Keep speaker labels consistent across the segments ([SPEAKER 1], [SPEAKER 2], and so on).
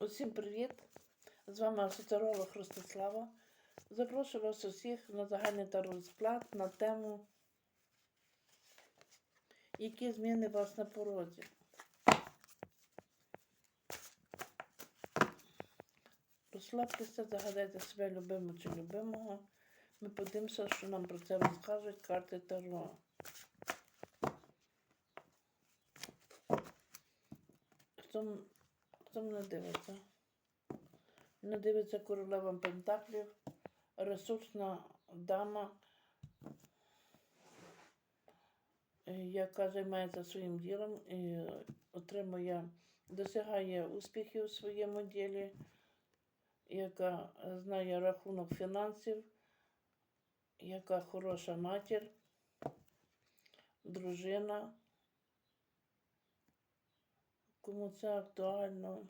[SPEAKER 1] Усім привіт! З вами асоціолог Ростислава. Запрошую вас усіх на загальний розклад на тему, які зміни вас на порозі. Розслабтеся, загадайте себе любимого чи любимого. Ми подивимося, що нам про це розкажуть карти Таро. Хто, хто мене дивиться? Мене дивиться королева Пентаклів, ресурсна дама, е, яка займається своїм ділом і отримує, досягає успіхів у своєму ділі, яка знає рахунок фінансів, яка хороша матір, дружина. Кому це актуально?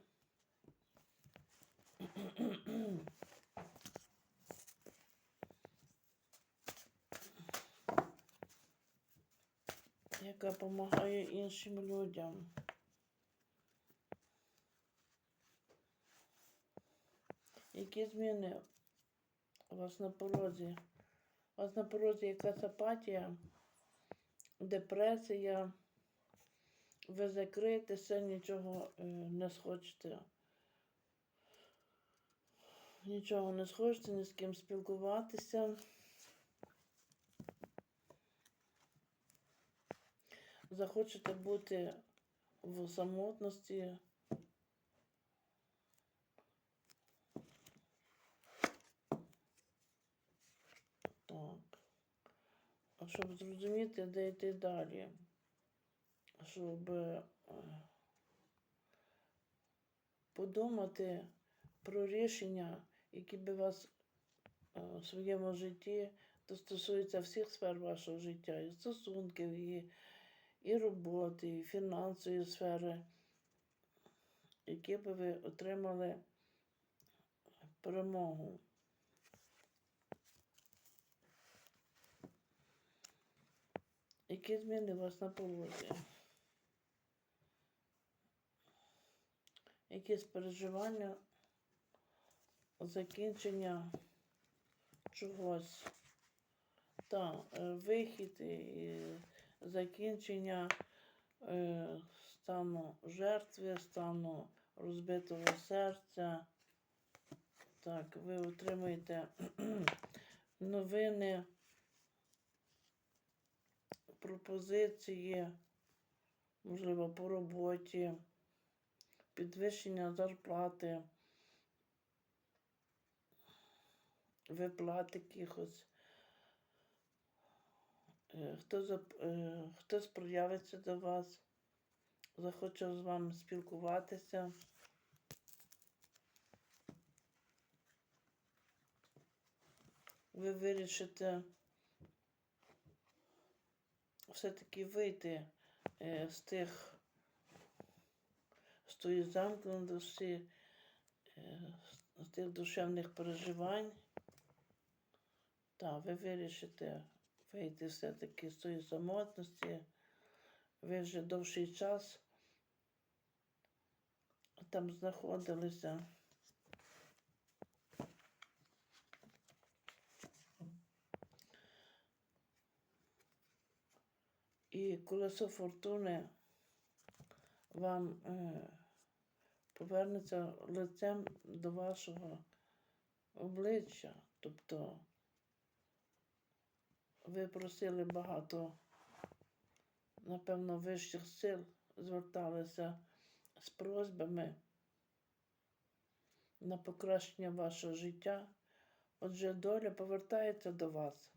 [SPEAKER 1] яка допомагає іншим людям. Які зміни у вас на порозі? У вас на порозі якась апатія, депресія, ви закриєтеся, нічого е, не схочете. Нічого не схочете, ні з ким спілкуватися. Захочете бути в самотності. Так. А щоб зрозуміти, де йти далі, щоб е, подумати про рішення, які би вас е, в своєму житті, то стосується всіх сфер вашого життя, і стосунків, і, і роботи, і фінансової сфери, які би ви отримали перемогу. Які зміни вас на порозі? Якісь переживання, закінчення чогось. Так, е, вихід і закінчення е, стану жертви, стану розбитого серця. Так, ви отримуєте новини, пропозиції, можливо, по роботі, підвищення зарплати, виплат якихось. Е, Хто е, хтось проявиться до вас, захоче з вами спілкуватися. Ви вирішите все-таки вийти е, з тих, з тої замкненості, е, тих душевних переживань. Так, ви вирішите вийти все-таки з тої самотності. Ви вже довший час там знаходилися. І колесо фортуни вам повернеться лицем до вашого обличчя. Тобто ви просили багато, напевно, вищих сил, зверталися з просьбами на покращення вашого життя. Отже, доля повертається до вас.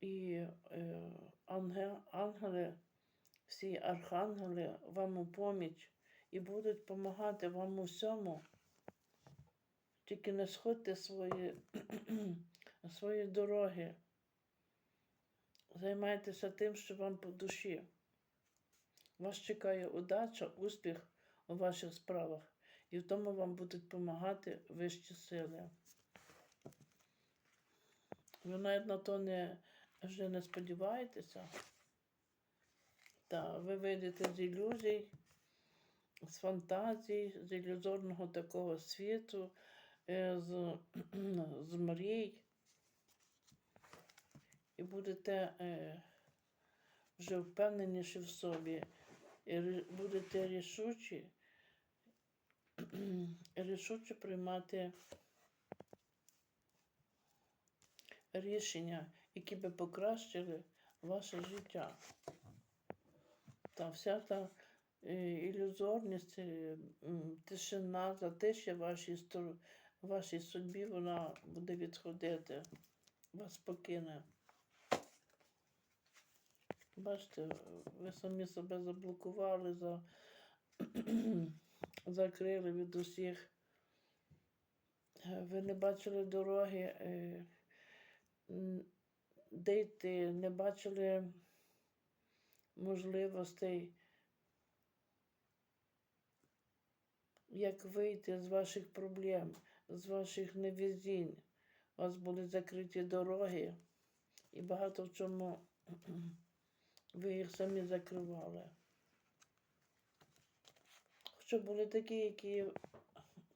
[SPEAKER 1] І е, ангел, ангели, всі архангели вам у поміч і будуть допомагати вам у всьому. Тільки не сходьте свої, свої дороги. Займайтеся тим, що вам по душі. Вас чекає удача, успіх у ваших справах, і в тому вам будуть допомагати вищі сили. Ви навіть на то не, вже не сподіваєтеся, Та, ви вийдете з ілюзій, з фантазій, з ілюзорного такого світу, е, з, з мрій. І будете е, вже впевненіші в собі, і будете рішучі, рішуче приймати рішення, які би покращили ваше життя. Та вся та е, ілюзорність, е, тишина, затишя вашій, вашій судьбі, вона буде відходити, вас покине. Бачите, ви самі себе заблокували, за... закрили від усіх. Ви не бачили дороги, е, де йти, не бачили можливостей, як вийти з ваших проблем, з ваших невезінь. У вас були закриті дороги, і багато в чому ви їх самі закривали. Хоча були такі, які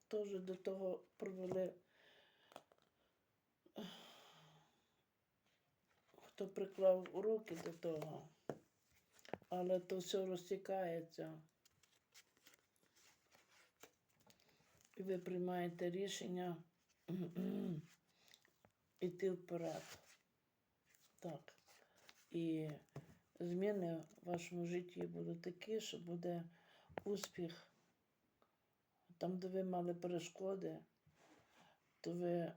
[SPEAKER 1] теж до того привели, хто приклав руки до того, але то все розтікається. І ви приймаєте рішення йти вперед. Так. І зміни в вашому житті будуть такі, що буде успіх. Там, де ви мали перешкоди, то ви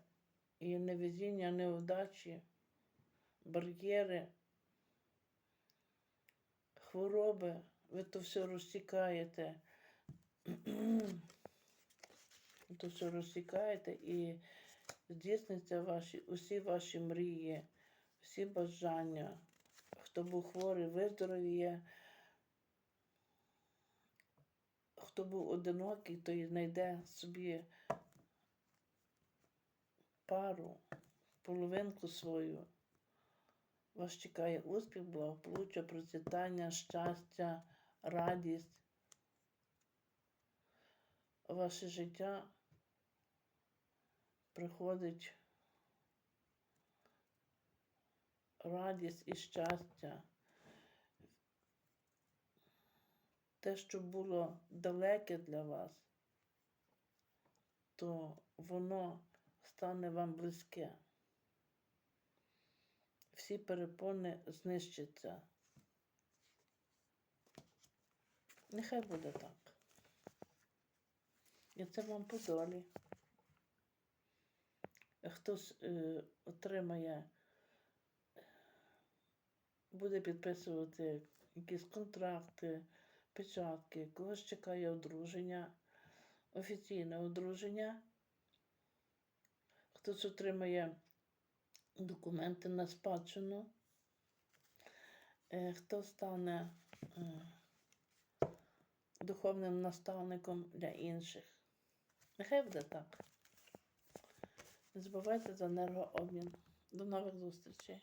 [SPEAKER 1] і невезіння, неудачі, бар'єри, хвороби, ви то все розтікаєте. то все розтікаєте і здійсняться ваші, усі ваші мрії, всі бажання. Хто був хворий, виздоровіє. Хто був одинокий, той знайде собі пару, половинку свою. Вас чекає успіх, благополуччя, процвітання, щастя, радість. Ваше життя приходить радість і щастя. Те, що було далеке для вас, то воно стане вам близьке. Всі перепони знищаться. Нехай буде так. І це вам по долі. Хтось е, отримає, буде підписувати якісь контракти, печатки, когось чекає одруження, офіційне одруження. Хтось отримає документи на спадщину, е, хто стане е, духовним наставником для інших. Нехай буде так. Не забувайте за енергообмін. До нових зустрічей.